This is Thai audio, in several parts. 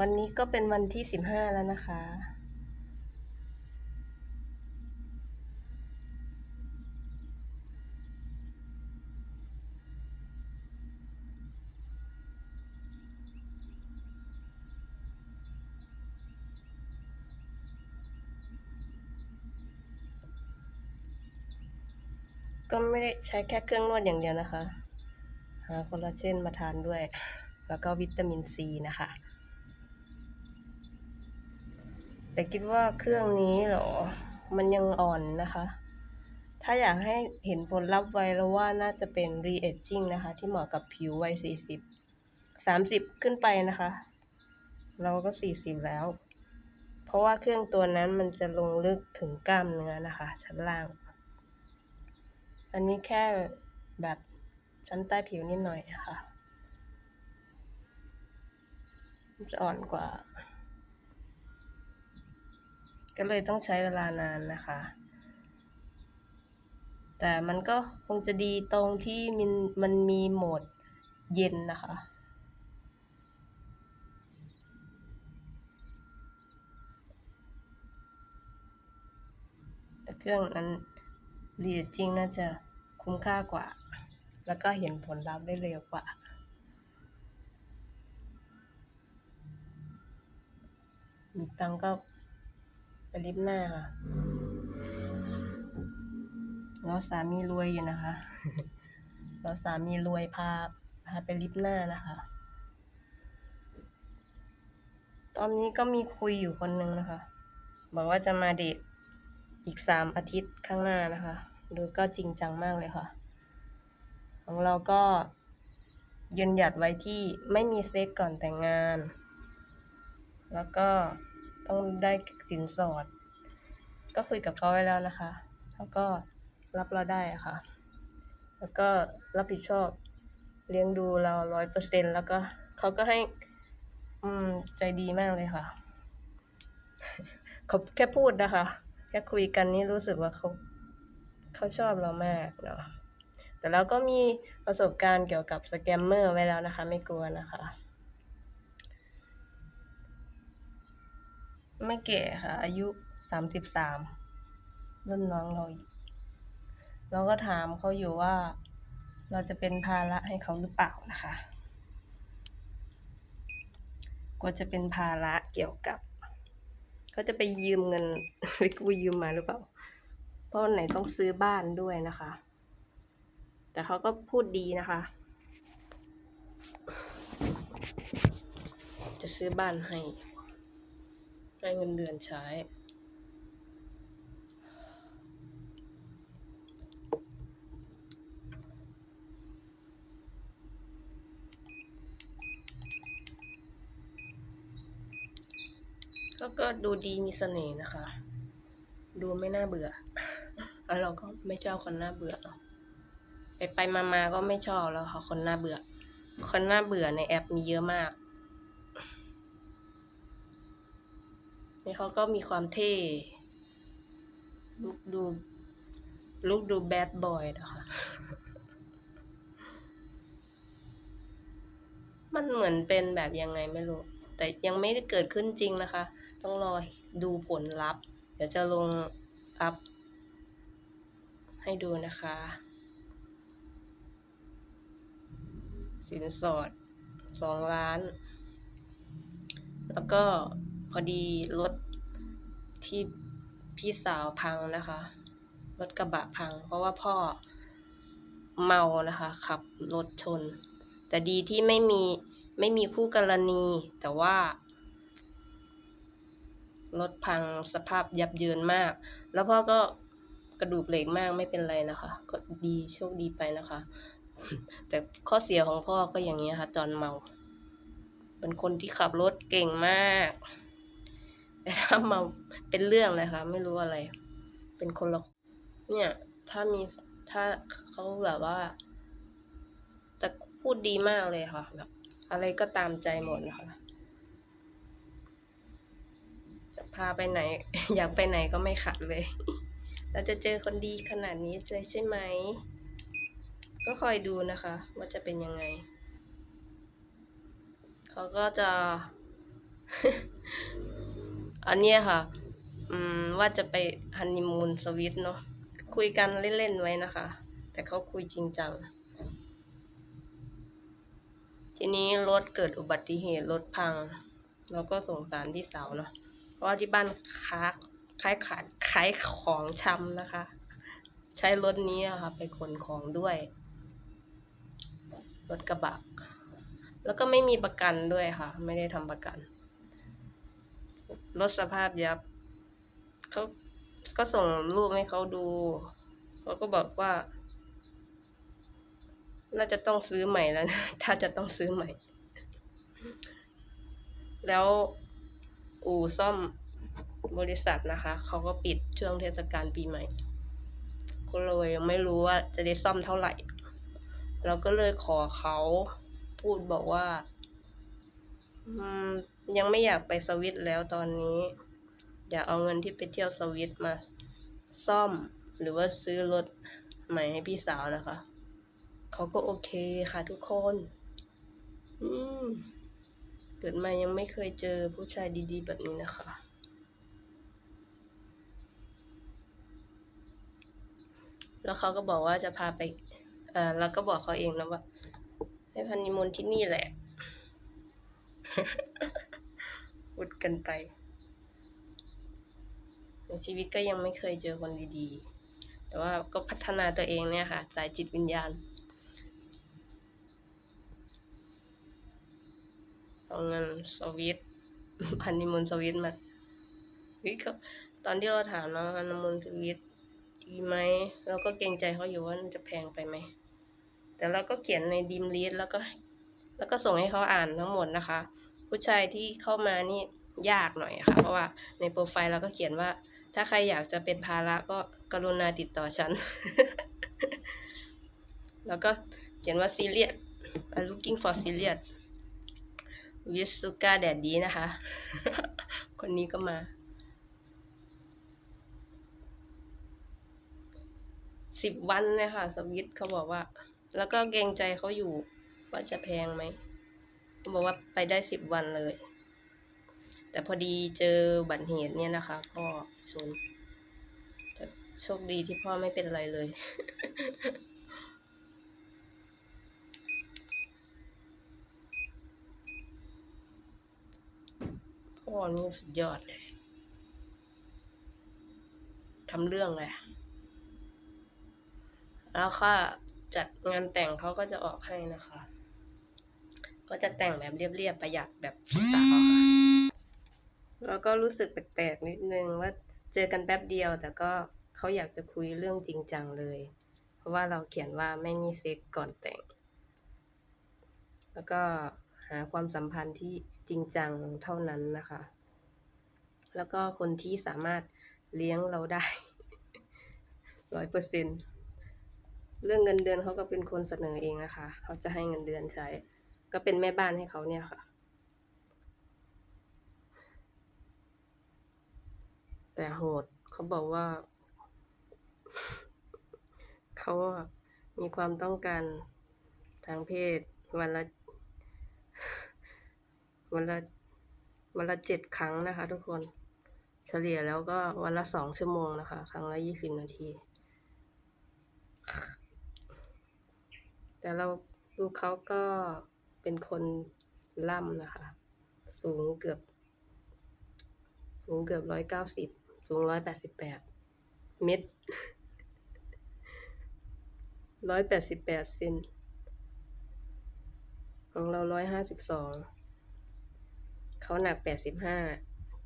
วันนี้ก็เป็นวันที่สิบห้าแล้วนะคะ ก็ไม่ได้ใช้แค่เครื่องนวดอย่างเดียวนะคะ หาคอลลาเจนมาทานด้วย แล้วก็วิตามินซีนะคะ แต่คิดว่าเครื่องนี้หรอ มันยังอ่อนนะคะ ถ้าอยากให้เห็นผลลัพธ์ไวแล้วว่าน่าจะเป็น re-aging นะคะ ที่เหมาะกับผิววัย 40 30 ขึ้นไปนะคะ เราก็ 40 แล้ว เพราะว่าเครื่องตัวนั้นมันจะลงลึกถึงกล้ามเนื้อนะคะ ชั้นล่าง อันนี้แค่แบบชั้นใต้ผิวนิดหน่อยนะคะจะอ่อนกว่า ก็เลยต้องใช้เวลานานนะคะ แต่มันก็คงจะดีตรงที่มันมันมีโหมดเย็นนะคะแต่เครื่องนั้นเรียจริงน่าจะคุ้มค่ากว่า แล้วก็เห็นผลลัพธ์ได้เร็วกว่ามีตังก็ ไปลิฟต์หน้าค่ะแล้วสามีรวยอยู่นะคะแล้วสามีรวยพาพาไปลิฟต์หน้านะคะ ตอนนี้ก็มีคุยอยู่คนนึงนะคะ บอกว่าจะมาเดทอีกสามอาทิตย์ข้างหน้านะคะ ดูก็จริงจังมากเลยค่ะ ของเราก็ยืนหยัดไว้ที่ไม่มีเซ็กก่อนแต่งงาน แล้วก็ ต้องได้สินสอด ก็คุยกับเขาไว้แล้วนะคะเขาก็รับเราได้ะค่ะ แล้วก็รับผิดชอบเลี้ยงดูเราร้อยเปอร์เซ็นแล้วก็เขาก็ให้อืมใจดีมากเลยค่ะเขาแค่พูดนะคะ แค่คุยกันนี่รู้สึกว่าเขาเขาชอบเรามากเนาะแต่เราก็มีประสบการณ์เกี่ยวกับสแกมเมอร์ไว้แล้วนะคะ ไม่กลัวนะคะ ไม่แก่ค่ะ อายุสามสิบสามรุ่นน้องเราอีกเราก็ถามเขาอยู่ว่า เราจะเป็นภาระให้เขาหรือเปล่านะคะ กลัวจะเป็นภาระเกี่ยวกับเขาจะไปยืมเงินไปกู้ยืมมาหรือเปล่า เพราะไหนต้องซื้อบ้านด้วยนะคะ แต่เขาก็พูดดีนะคะ จะซื้อบ้านให้ ให้เงินเดือนใช้ ก็ก็ดูดีมีเสน่ห์นะคะ ดูไม่น่าเบื่อแล้วเราก็ไม่ชอบคนน่าเบื่อไปไปมามาก็ไม่ชอบแล้วค่ะคนน่าเบื่อ คนน่าเบื่อในแอปมีเยอะมาก นี่เขาก็มีความเท่ลุกดูลุกดูแบดบอยนะคะ มันเหมือนเป็นแบบยังไงไม่รู้ แต่ยังไม่ได้เกิดขึ้นจริงนะคะ ต้องรอดูผลลัพธ์ เดี๋ยวจะลงอัพให้ดูนะคะ สินสอดสองล้าน แล้วก็ พอดีรถที่พี่สาวพังนะคะ รถกระบะพัง เพราะว่าพ่อเมานะคะ ขับรถชน แต่ดีที่ไม่มีไม่มีคู่กรณี แต่ว่ารถพังสภาพยับเยินมาก แล้วพ่อก็กระดูกเหล็กมากไม่เป็นไรนะคะ ก็ดีโชคดีไปนะคะ แต่ข้อเสียของพ่อก็อย่างนี้ค่ะ จอนเมา เป็นคนที่ขับรถเก่งมาก แต่ถ้ามาเป็นเรื่องเลยค่ะ ไม่รู้อะไร เป็นคนละเนี่ย ถ้ามีถ้าเขาแบบว่า จะพูดดีมากเลยค่ะแบบอะไรก็ตามใจหมดนะคะจะพาไปไหน อยากไปไหนก็ไม่ขัดเลยเราจะเจอคนดีขนาดนี้เลยใช่ไหม ก็คอยดูนะคะ ว่าจะเป็นยังไง เขาก็จะ อันเนี้ยค่ะ อืมว่าจะไปฮันนีมูนสวิตเนาะคุยกันเล่นๆไว้นะคะ แต่เขาคุยจริงจัง ทีนี้รถเกิดอุบัติเหตุรถพัง เราก็สงสารพี่สาวเนาะเพราะที่บ้านค้าขายขาดขายของชำนะคะ ใช้รถนี้อะค่ะ ไปขนของด้วย รถกระบะ แล้วก็ไม่มีประกันด้วยค่ะ ไม่ได้ทำประกัน รถสภาพยับ เขาก็ส่งรูปให้เขาดู เขาก็บอกว่า น่าจะต้องซื้อใหม่แล้วนะถ้าจะต้องซื้อใหม่ แล้วอู่ซ่อมบริษัทนะคะ เขาก็ปิดช่วงเทศกาลปีใหม่ ก็เลยยังไม่รู้ว่าจะได้ซ่อมเท่าไหร่ เราก็เลยขอเขาพูดบอกว่า อืม ยังไม่อยากไปสวิตแล้วตอนนี้ อยากเอาเงินที่ไปเที่ยวสวิตมา ซ่อมหรือว่าซื้อรถใหม่ให้พี่สาวนะคะ เขาก็โอเคค่ะทุกคน อืมเกิดมายังไม่เคยเจอผู้ชายดีๆ แบบนี้นะคะ แล้วเขาก็บอกว่าจะพาไปเออเราก็บอกเขาเองนะว่าให้พันนิมนที่นี่แหละ พูดกันไป ในชีวิตก็ยังไม่เคยเจอคนดีๆ แต่ว่าก็พัฒนาตัวเองเนี่ยค่ะ สายจิตวิญญาณเอาเงินสวิตพันนิมนต์สวิตมาเฮ้ยเขาตอนที่เราถามเนาะพันนิมนต์สวิตดีไหมเราก็เกรงใจเขาอยู่ว่ามันจะแพงไปไหม แต่เราก็เขียนในดีมลีดแล้วก็ แล้วก็ส่งให้เขาอ่านทั้งหมดนะคะ ผู้ชายที่เข้ามานี่ยากหน่อยค่ะ เพราะว่าในโปรไฟล์เราก็เขียนว่า ถ้าใครอยากจะเป็นภาระก็กรุณาติดต่อฉัน แล้วก็เขียนว่า serious I'm looking for serious with sugar daddy นะคะ คนนี้ก็มาสิบวันเลยค่ะ สวิตเขาบอกว่า แล้วก็เกรงใจเขาอยู่ว่าจะแพงไหม บอกว่าไปได้สิบวันเลย แต่พอดีเจอบัตรเหตุเนี่ยนะคะพ่อชนแต่โชคดีที่พ่อไม่เป็นอะไรเลย พ่อนี่สุดยอดเลยทำเรื่องเลยแล้วก็จัดงานแต่งเขาก็จะออกให้นะคะ ก็จะแต่งแบบเรียบๆประหยัดแบบสาวค่ะแล้วก็รู้สึกแปลกๆนิดนึงว่าเจอกันแป๊บเดียว แต่ก็เขาอยากจะคุยเรื่องจริงจังเลย เพราะว่าเราเขียนว่าไม่มีเซ็กก่อนแต่ง แล้วก็หาความสัมพันธ์ที่จริงจังเท่านั้นนะคะ แล้วก็คนที่สามารถเลี้ยงเราได้ร้อยเปอร์เซ็นเรื่องเงินเดือนเขาก็เป็นคนเสนอเองนะคะ เขาจะให้เงินเดือนใช้ ก็เป็นแม่บ้านให้เขาเนี่ยค่ะ แต่โหดเขาบอกว่า เขามีความต้องการทางเพศวันละวันละวันละเจ็ดครั้งนะคะ ทุกคน เฉลี่ยแล้วก็วันละสองชั่วโมงนะคะ ครั้งละยี่สิบนาที แต่เราดูเขาก็ เป็นคนล่ำนะคะ สูงเกือบ สูงเกือบร้อยเก้าสิบสูงร้อยแปดสิบแปดเมตรร้อยแปดสิบแปดเซนของเราร้อยห้าสิบสองเขาหนักแปดสิบห้า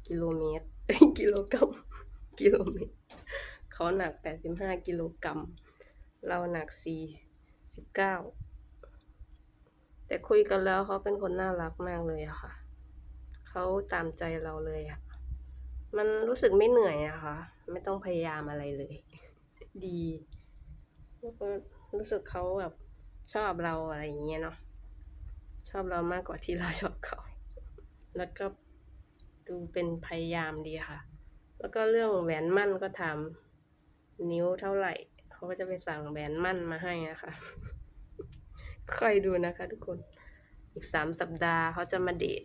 กิโลเมตรกิโลกรัมกิโลเมตรเขาหนักแปดสิบห้ากิโลกรัมเราหนักสี่สิบเก้า แต่คุยกันแล้วเขาเป็นคนน่ารักมากเลยอะค่ะ เขาตามใจเราเลยอะมันรู้สึกไม่เหนื่อยอะค่ะ ไม่ต้องพยายามอะไรเลย ดีแล้วก็รู้สึกเขาแบบชอบเราอะไรอย่างเงี้ยเนาะชอบเรามากกว่าที่เราชอบเขา แล้วก็ดูเป็นพยายามดีค่ะ แล้วก็เรื่องแหวนมั่นก็ถามนิ้วเท่าไหร่ เขาก็จะไปสั่งแหวนมั่นมาให้นะคะ คอยดูนะคะ ทุกคน อีกสามสัปดาห์เขาจะมาเดท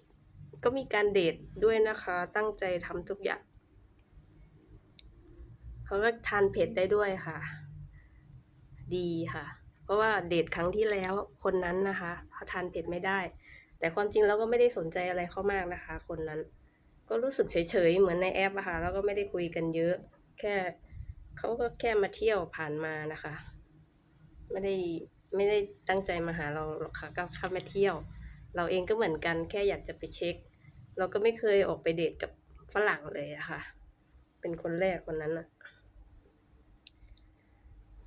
ก็มีการเดทด้วยนะคะ ตั้งใจทำทุกอย่าง เขาก็ทานเผ็ดได้ด้วยค่ะ ดีค่ะ เพราะว่าเดทครั้งที่แล้วคนนั้นนะคะเขาทานเผ็ดไม่ได้ แต่ความจริงเราก็ไม่ได้สนใจอะไรเขามากนะคะ คนนั้น ก็รู้สึกเฉยๆเหมือนในแอปอะค่ะ แล้วก็ไม่ได้คุยกันเยอะ แค่เขาก็แค่มาเที่ยวผ่านมานะคะ ไม่ได้ ไม่ได้ตั้งใจมาหาเราหรอกค่ะก็เข้ามาเที่ยว เราเองก็เหมือนกันแค่อยากจะไปเช็ค เราก็ไม่เคยออกไปเดทกับฝรั่งเลยอะค่ะ เป็นคนแรกคนนั้นอะ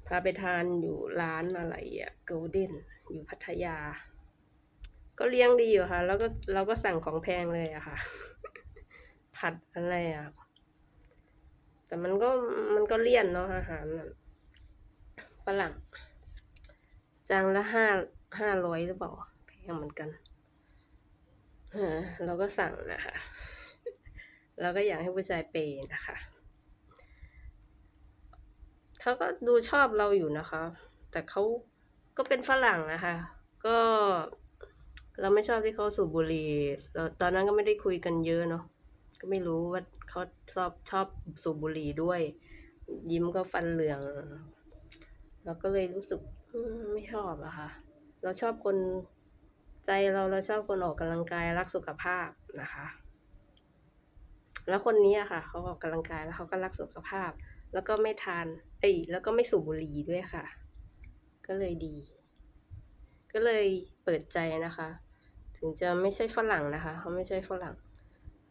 พาไปทานอยู่ร้านอะไรอะโกลเด้นอยู่พัทยา ก็เลี้ยงดีอยู่ค่ะ แล้วก็เราก็สั่งของแพงเลยอะค่ะ ผัดอะไรอะแต่มันก็มันก็เลี่ยนเนาะอาหารน่ะฝรั่ง จานละห้าห้าร้อยหรือเปล่าแพงเหมือนกันเออเราก็สั่งนะคะเราก็อยากให้ผู้ชายเปย์นะคะเขาก็ดูชอบเราอยู่นะคะ แต่เขาก็เป็นฝรั่งนะคะ ก็เราไม่ชอบที่เขาสูบบุหรี่เราตอนนั้นก็ไม่ได้คุยกันเยอะเนาะก็ไม่รู้ว่าเขาชอบชอบสูบบุหรี่ด้วย ยิ้มก็ฟันเหลือง เราก็เลยรู้สึกไม่ชอบอะค่ะ เราชอบคนใจเราเราชอบคนออกกำลังกายรักสุขภาพนะคะ แล้วคนนี้อะค่ะ เขาออกกำลังกายแล้วเขาก็รักสุขภาพ แล้วก็ไม่ทานเอ้ยแล้วก็ไม่สูบบุหรี่ด้วยค่ะ ก็เลยดี ก็เลยเปิดใจนะคะ ถึงจะไม่ใช่ฝรั่งนะคะ เขาไม่ใช่ฝรั่ง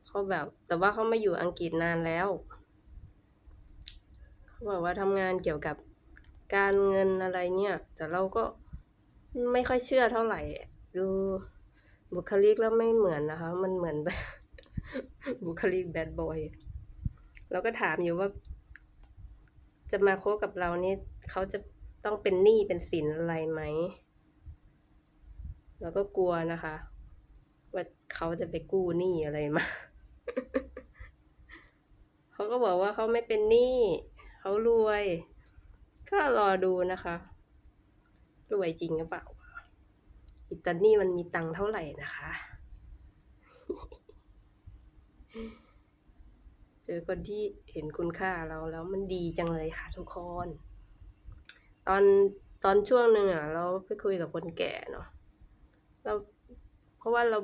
เขาแบบ แต่ว่าเขามาอยู่อังกฤษนานแล้วเขาบอกว่าทำงานเกี่ยวกับ การเงินอะไรเนี่ย แต่เราก็ไม่ค่อยเชื่อเท่าไหร่ ดูบุคลิกแล้วไม่เหมือนนะคะ มันเหมือนแบบบุคลิกแบดบอยเราก็ถามอยู่ว่า จะมาโคกับเรานี่เขาจะต้องเป็นหนี้เป็นสินอะไรไหมเราก็กลัวนะคะ ว่าเขาจะไปกู้หนี้อะไรมาเขาก็บอกว่าเขาไม่เป็นหนี้เขารวย ก็รอดูนะคะรวยจริงหรือเปล่า อิตาลีมันมีตังค์เท่าไหร่นะคะ เจอคนที่เห็นคุณค่าเราแล้วมันดีจังเลยค่ะทุกคน ตอนตอนช่วงหนึ่งอะ เราไปคุยกับคนแก่เนาะเราเพราะว่าเรา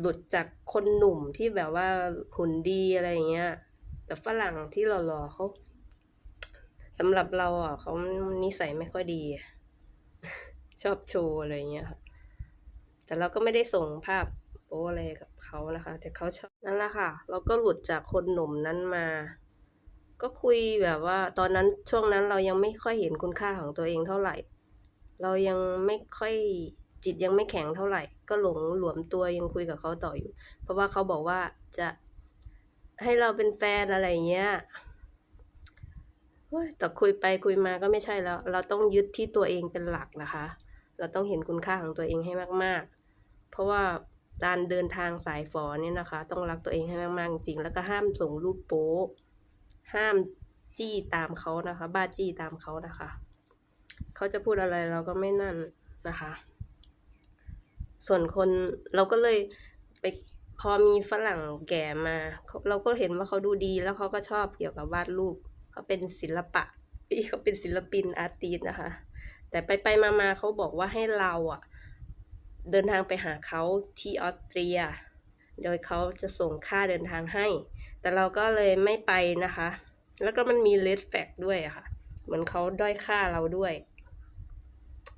หลุดจากคนหนุ่มที่แบบว่าหุ่นดีอะไรอย่างเงี้ย แต่ฝรั่งที่หล่อๆเขา สำหรับเราอะเขานิสัยไม่ค่อยดี ชอบโชว์อะไรเงี้ยค่ะ แต่เราก็ไม่ได้ส่งภาพโป๊อะไรกับเขานะคะ แต่เขาชอบนั่นแหละค่ะ เราก็หลุดจากคนหนุ่มนั้นมา ก็คุยแบบว่า ตอนนั้นช่วงนั้นเรายังไม่ค่อยเห็นคุณค่าของตัวเองเท่าไหร่ เรายังไม่ค่อยจิตยังไม่แข็งเท่าไหร่ ก็หลงหลวมตัวยังคุยกับเขาต่ออยู่ เพราะว่าเขาบอกว่าจะให้เราเป็นแฟนอะไรเงี้ย ยแต่คุยไปคุยมาก็ไม่ใช่แล้ว เราต้องยึดที่ตัวเองเป็นหลักนะคะ เราต้องเห็นคุณค่าของตัวเองให้มาก ๆ เพราะว่าการเดินทางสายฝอเนี่ยนะคะ ต้องรักตัวเองให้มากๆจริงแล้วก็ห้ามส่งรูปโป๊ห้ามจี้ตามเขานะคะ บ้าจี้ตามเขานะคะ เขาจะพูดอะไรเราก็ไม่นั่นนะคะ ส่วนคนเราก็เลยไปพอมีฝรั่งแก่มา เราก็เห็นว่าเขาดูดีแล้วเขาก็ชอบเกี่ยวกับวาดรูป เขาเป็นศิลปะพี่เขาเป็นศิลปินอาร์ติสนะคะ แต่ไปไปมามาเขาบอกว่าให้เราอะ เดินทางไปหาเขาที่ออสเตรีย โดยเขาจะส่งค่าเดินทางให้ แต่เราก็เลยไม่ไปนะคะ แล้วก็มันมีเลดแฟกด้วยอะค่ะ เหมือนเขาด้อยค่าเราด้วย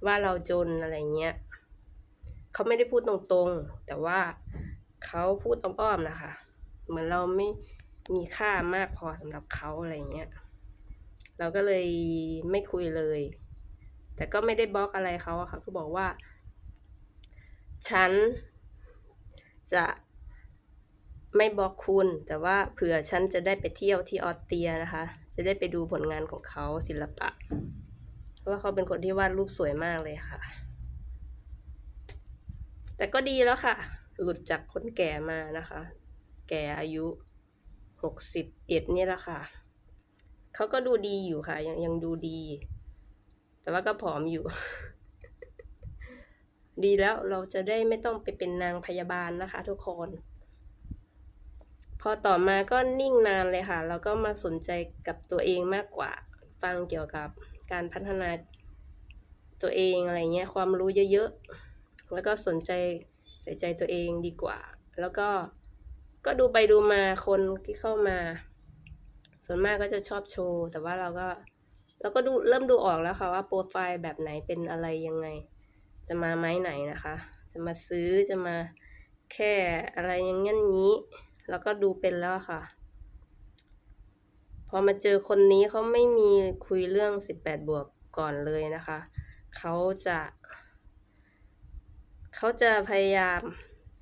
ว่าเราจนอะไรเงี้ยเขาไม่ได้พูดตรงๆ แต่ว่าเขาพูดอ้อมๆนะคะ เหมือนเราไม่มีค่ามากพอสำหรับเขาอะไรเงี้ย เราก็เลยไม่คุยเลย แต่ก็ไม่ได้บล็อกอะไรเขาอะค่ะก็บอกว่า ฉันจะไม่บล็อกคุณ แต่ว่าเผื่อฉันจะได้ไปเที่ยวที่ออสเตรียนะคะ จะได้ไปดูผลงานของเขาศิลปะ เพราะว่าเขาเป็นคนที่วาดรูปสวยมากเลยค่ะ แต่ก็ดีแล้วค่ะ หลุดจากคนแก่มานะคะ แก่อายุหกสิบเอ็ดนี่แหละค่ะ เขาก็ดูดีอยู่ค่ะ ยังยังดูดี แต่ว่าก็ผอมอยู่ ดีแล้วเราจะได้ไม่ต้องไปเป็นนางพยาบาลนะคะ ทุกคน พอต่อมาก็นิ่งนานเลยค่ะแล้วก็มาสนใจกับตัวเองมากกว่า ฟังเกี่ยวกับการพัฒนาตัวเองอะไรเงี้ย ความรู้เยอะๆ แล้วก็สนใจใส่ใจตัวเองดีกว่า แล้วก็ก็ดูไปดูมาคนที่เข้ามา ส่วนมากก็จะชอบโชว์ แต่ว่าเราก็เราก็ดูเริ่มดูออกแล้วค่ะว่าโปรไฟล์แบบไหนเป็นอะไรยังไง จะมาไม้ไหนนะคะ จะมาซื้อจะมาแค่อะไรอย่างงี้นี้แล้วก็ดูเป็นแล้วค่ะ พอมาเจอคนนี้เขาไม่มีคุยเรื่อง 18 บวกก่อนเลยนะคะเขาจะเขาจะพยายาม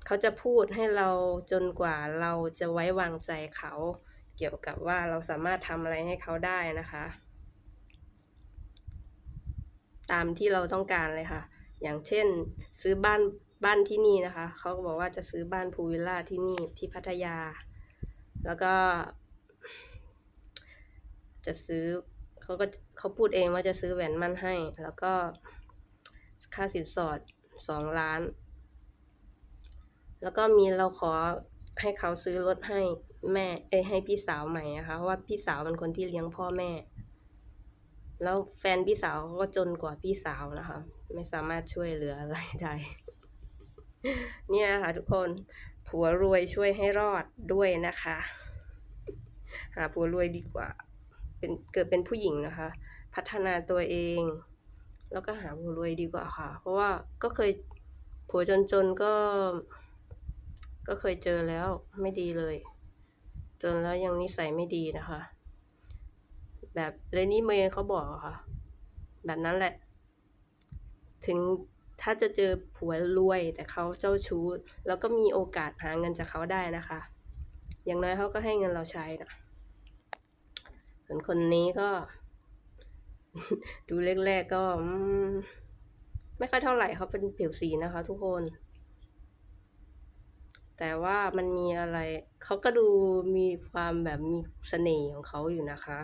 เขาจะพูดให้เราจนกว่าเราจะไว้วางใจเขา เกี่ยวกับว่าเราสามารถทำอะไรให้เขาได้นะคะ ตามที่เราต้องการเลยค่ะ อย่างเช่นซื้อบ้านบ้านที่นี่นะคะ เขาก็บอกว่าจะซื้อบ้านพูลวิลล่าที่นี่ที่พัทยา แล้วก็ จะซื้อเขาก็เขาพูดเองว่าจะซื้อแหวนมั่นให้ แล้วก็ค่าสินสอดสองล้าน แล้วก็มีเราขอให้เขาซื้อรถให้ แม่เอ้ยให้พี่สาวใหม่นะคะเพราะว่าพี่สาวเป็นคนที่เลี้ยงพ่อแม่ แล้วแฟนพี่สาวเขาก็จนกว่าพี่สาวนะคะ ไม่สามารถช่วยเหลืออะไรได้เนี่ยค่ะทุกคนผัวรวยช่วยให้รอดด้วยนะคะ หาผัวรวยดีกว่า เป็นเกิดเป็นผู้หญิงนะคะ พัฒนาตัวเอง แล้วก็หาผัวรวยดีกว่าค่ะ เพราะว่าก็เคยผัวจนๆก็ ก็เคยเจอแล้วไม่ดีเลย จนแล้วยังนิสัยไม่ดีนะคะ แบบเลนี่เมย์เขาบอกค่ะ แบบนั้นแหละ ถึงถ้าจะเจอผัวรวยแต่เขาเจ้าชู้ แล้วก็มีโอกาสหาเงินจากเขาได้นะคะ อย่างน้อยเขาก็ให้เงินเราใช้นะส่วนคนนี้ก็ ดูแรกๆก็ ไม่ค่อยเท่าไหร่เขาเป็นผิวสีนะคะ ทุกคน แต่ว่ามันมีอะไรเขาก็ดูมีความแบบมีเสน่ห์ของเขาอยู่นะคะ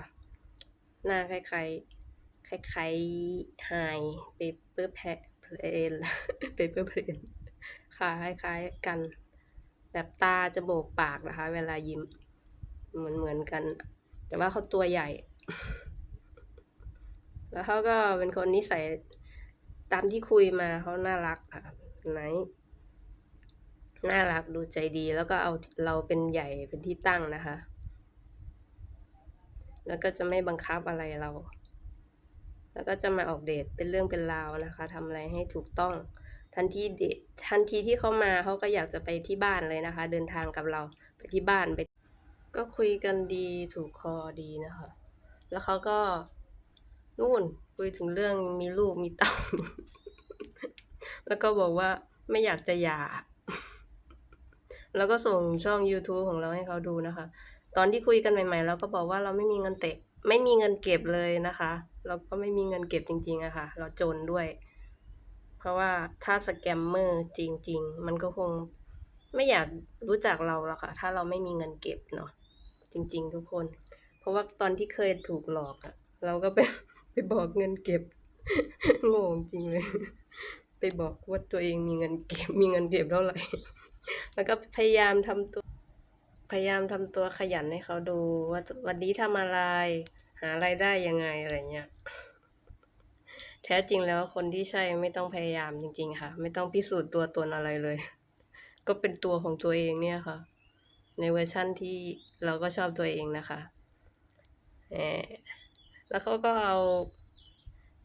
หน้าคล้ายๆคล้ายๆไฮเปเปอร์แพเพลนเปเปอร์เพลนค่ะคล้ายๆกัน แบบตาจมูกปากนะคะ เวลายิ้มเหมือนเหมือนกัน แต่ว่าเขาตัวใหญ่ แล้วเขาก็เป็นคนนิสัยตามที่คุยมาเขาน่ารักค่ะไหน น่ารักดูใจดีแล้วก็เอาเราเป็นใหญ่เป็นที่ตั้งนะคะ แล้วก็จะไม่บังคับอะไรเรา แล้วก็จะมาออกเดทเป็นเรื่องเป็นราวนะคะทำอะไรให้ถูกต้องทันทีเดททันทีที่เขามาเขาก็อยากจะไปที่บ้านเลยนะคะ เดินทางกับเราไปที่บ้านไป ก็คุยกันดีถูกคอดีนะคะ แล้วเขาก็นู่นคุยถึงเรื่องมีลูกมีเต้าแล้วก็บอกว่าไม่อยากจะหย่า แล้วก็ส่งช่อง YouTube ของเราให้เขาดูนะคะ ตอนที่คุยกันใหม่ๆเราก็บอกว่าเราไม่มีเงินเตะไม่มีเงินเก็บเลยนะคะเราก็ไม่มีเงินเก็บจริงๆอะค่ะ เราจนด้วย เพราะว่าถ้าสแกมเมอร์จริง ๆ มันก็คงไม่อยากรู้จักเราหรอกค่ะ ถ้าเราไม่มีเงินเก็บเนาะจริง ๆ ทุกคน เพราะว่าตอนที่เคยถูกหลอกอะเราก็ไปไปบอกเงินเก็บงงจริงเลย ไปบอกว่าตัวเองมีเงินเก็บมีเงินเก็บเท่าไหร่ แล้วก็พยายามทำตัว พยายามทำตัวขยันให้เขาดูว่าวันนี้ทำอะไร หาไรายได้ยังไงอะไรเงี้ย แท้จริงแล้วคนที่ใช่ไม่ต้องพยายามจริง ๆ ค่ะ ไม่ต้องพิสูจน์ตัวตนอะไรเลย ก็เป็นตัวของตัวเองเนี่ยค่ะ ในเวอร์ชั่นที่เราก็ชอบตัวเองนะคะแหมแล้วเขาก็เอา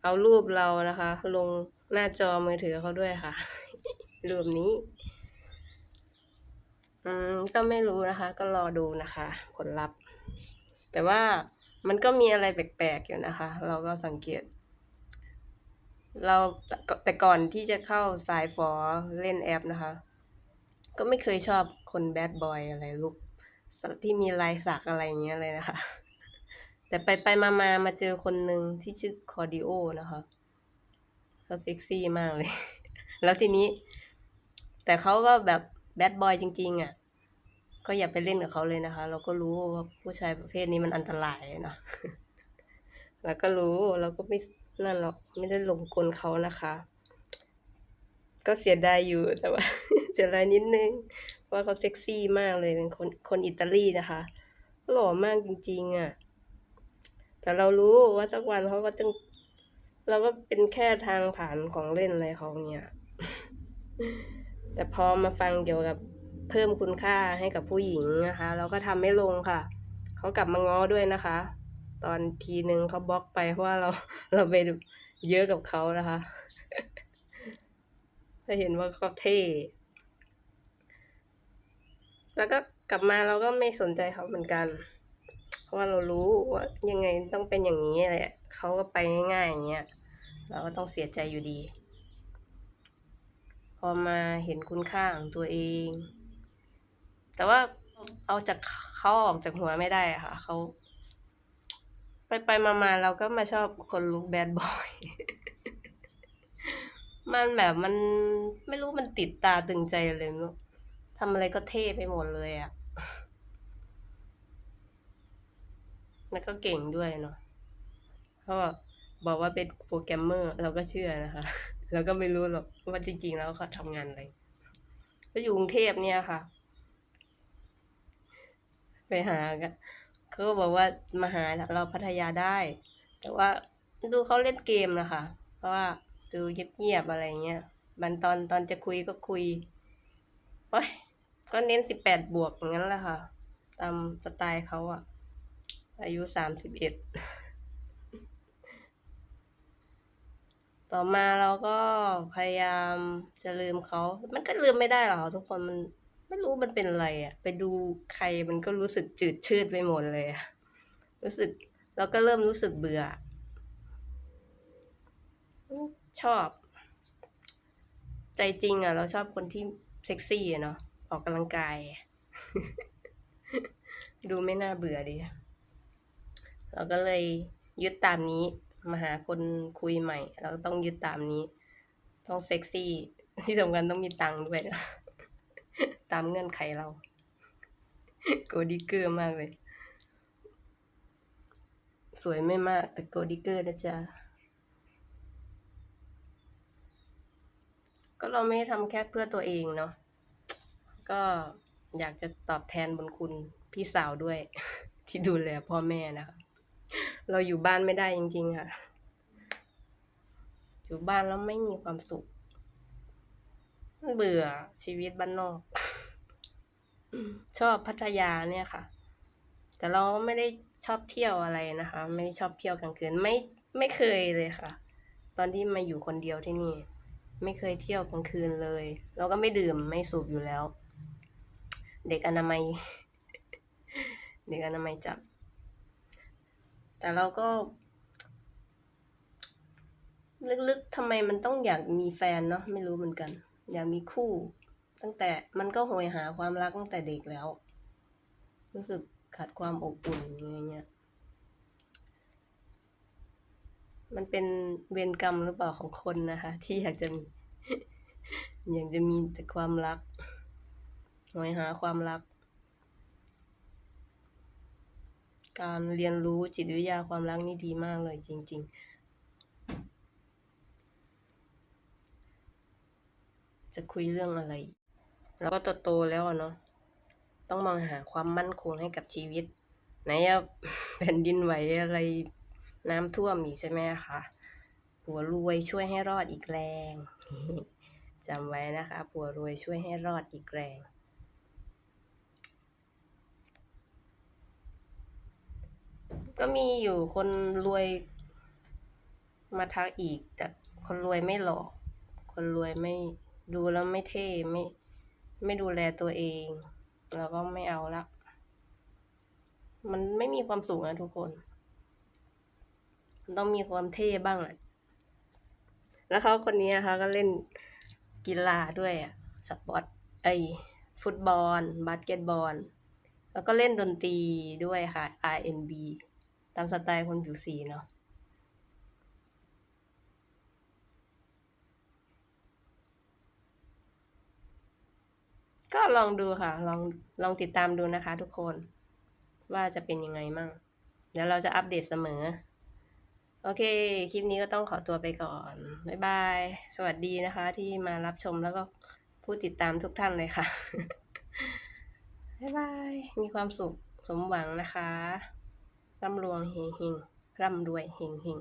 เอารูปเรานะคะ ลงหน้าจอมือถือเขาด้วยค่ะ รูปนี้ อืมก็ไม่รู้นะคะ ก็รอดูนะคะ ผลลัพธ์ แต่ว่ามันก็มีอะไรแปลกๆอยู่นะคะ เราก็สังเกต เราแต่ก่อนที่จะเข้าสายฟอเล่นแอปนะคะ ก็ไม่เคยชอบคนแบดบอยอะไรลูกที่มีลายสักอะไรเงี้ยเลยนะคะ แต่ไปไปมามามาเจอคนหนึ่งที่ชื่อคอร์ดิโอนะคะเขาเซ็กซี่มากเลย แล้วทีนี้ แต่เขาก็แบบ แบดบอยจริง ๆ อะ ก็อย่าไปเล่นกับเขาเลยนะคะ เราก็รู้ว่าผู้ชายประเภทนี้มันอันตรายเนาะเราก็รู้เราก็ไม่นั่นหรอกไม่ได้หลงกลเขานะคะ ก็เสียดายอยู่แต่ว่า เสียดายนิดนึงเพราะว่าเขาเซ็กซี่มากเลยเป็นคนคนอิตาลีนะคะ หล่อมากจริง ๆอะ แต่เรารู้ว่าสักวันเขาก็ต้องเราก็เป็นแค่ทางผ่านของเล่นอะไรเขาเนี่ย แต่พอมาฟังเกี่ยวกับเพิ่มคุณค่าให้กับผู้หญิงนะคะ เราก็ทำไม่ลงค่ะ เขากลับมาง้อด้วยนะคะ ตอนทีหนึ่งเขาบล็อกไปเพราะว่าเราเราไปเยอะกับเขานะคะถ้าเห็นว่าเขาเท่แล้วก็กลับมาเราก็ไม่สนใจเขาเหมือนกัน เพราะว่าเรารู้ว่ายังไงต้องเป็นอย่างนี้แหละเขาก็ไปง่ายๆอย่างเงี้ย เราก็ต้องเสียใจอยู่ดี พอมาเห็นคุณค่าของตัวเอง แต่ว่าเอาจากเขาออกจากหัวไม่ได้ค่ะเขาไปไปมามาเราก็มาชอบคนลุคแบดบอย มันแบบมันไม่รู้มันติดตาตึงใจเลยไม่รู้ทำอะไรก็เท่ไปหมดเลยอะแล้วก็เก่งด้วยเนาะเพราะว่าบอกว่าเป็นโปรแกรมเมอร์เราก็เชื่อนะคะ เราก็ไม่รู้หรอกว่าจริง ๆ แล้วเขาทำงานอะไรก็อยู่กรุงเทพเนี่ยค่ะ ไปหากันเขาก็บอกว่ามาหาเราพัทยาได้ แต่ว่าดูเขาเล่นเกมนะคะ เพราะว่าดูเงียบๆอะไรเงี้ยบันตอนตอนจะคุยก็คุยโอ้ยก็เน้นสิบแปดบวกอย่างนั้นแหละค่ะ ตามสไตล์เขาอะอายุสามสิบเอ็ด ต่อมาเราก็พยายามจะลืมเขา มันก็ลืมไม่ได้หรอกทุกคนมันไม่รู้มันเป็นอะไรอะไปดูใครมันก็รู้สึกจืดชืดไปหมดเลยรู้สึกเราก็เริ่มรู้สึกเบื่อ ชอบ ใจจริงอะเราชอบคนที่เซ็กซี่อะเนาะออกกำลังกาย ดูไม่น่าเบื่อดี เราก็เลยยึดตามนี้ มาหาคนคุยใหม่ เราต้องยึดตามนี้ ต้องเซ็กซี่ ที่สำคัญต้องมีตังค์ด้วยนะตามเงื่อนไขเรา โกดิเกอร์มากเลย สวยไม่มาก แต่โกดิเกอร์นะจ๊ะ ก็เราไม่ทำแค่เพื่อตัวเองเนาะ ก็อยากจะตอบแทนบุญคุณพี่สาวด้วย ที่ดูแลพ่อแม่นะคะ เราอยู่บ้านไม่ได้จริง ๆ ค่ะ อยู่บ้านแล้วไม่มีความสุข เบื่อชีวิตบ้านนอก ชอบพัทยาเนี่ยค่ะ แต่เราไม่ได้ชอบเที่ยวอะไรนะคะ ไม่ชอบเที่ยวกลางคืนไม่ไม่เคยเลยค่ะ ตอนที่มาอยู่คนเดียวที่นี่ ไม่เคยเที่ยวกลางคืนเลยเราก็ไม่ดื่มไม่สูบอยู่แล้ว เด็กอนามัย เด็กอนามัยจับ แต่เราก็ ลึกๆทำไมมันต้องอยากมีแฟนเนาะไม่รู้เหมือนกัน อยากมีคู่ ตั้งแต่มันก็โหยหาความรักตั้งแต่เด็กแล้ว รู้สึกขาดความอบอุ่นอย่างเงี้ยมันเป็นเวรกรรมหรือเปล่าของคนนะคะ ที่อยากจะมีอยากจะมีแต่ความรักโหยหาความรัก การเรียนรู้จิตวิทยาความรักนี่ดีมากเลยจริง ๆ จะคุยเรื่องอะไร แล้วก็โตๆแล้วเนาะต้องมองหาความมั่นคงให้กับชีวิต ไหนอะแผ่นดินไหวอะไรน้ำท่วมอีกใช่ไหมคะผัวรวยช่วยให้รอดอีกแรงจำไว้นะคะผัวรวยช่วยให้รอดอีกแรง ก็มีอยู่คนรวย มาทักอีก แต่คนรวยไม่หล่อคนรวยไม่ดูแล้วไม่เท่ไม่ไม่ดูแลตัวเองเราก็ไม่เอาละ มันไม่มีความสุขนะทุกคน ต้องมีความเท่บ้างอะแล้วเขาคนนี้นะคะก็เล่นกีฬาด้วยอะสปอร์ตไอฟุตบอล บาสเกตบอล แล้วก็เล่นดนตรีด้วยค่ะ R&B ตามสไตล์คนผิวสีเนาะก็ลองดูค่ะ ลองลองติดตามดูนะคะทุกคน ว่าจะเป็นยังไงมั่งเดี๋ยวเราจะอัปเดตเสมอ โอเค คลิปนี้ก็ต้องขอตัวไปก่อน บ๊ายบาย สวัสดีนะคะ ที่มารับชมแล้วก็ผู้ติดตามทุกท่านเลยค่ะ บ๊ายบาย มีความสุขสมหวังนะคะ สำรวงเฮงเฮงร่ำรวยเฮงเฮง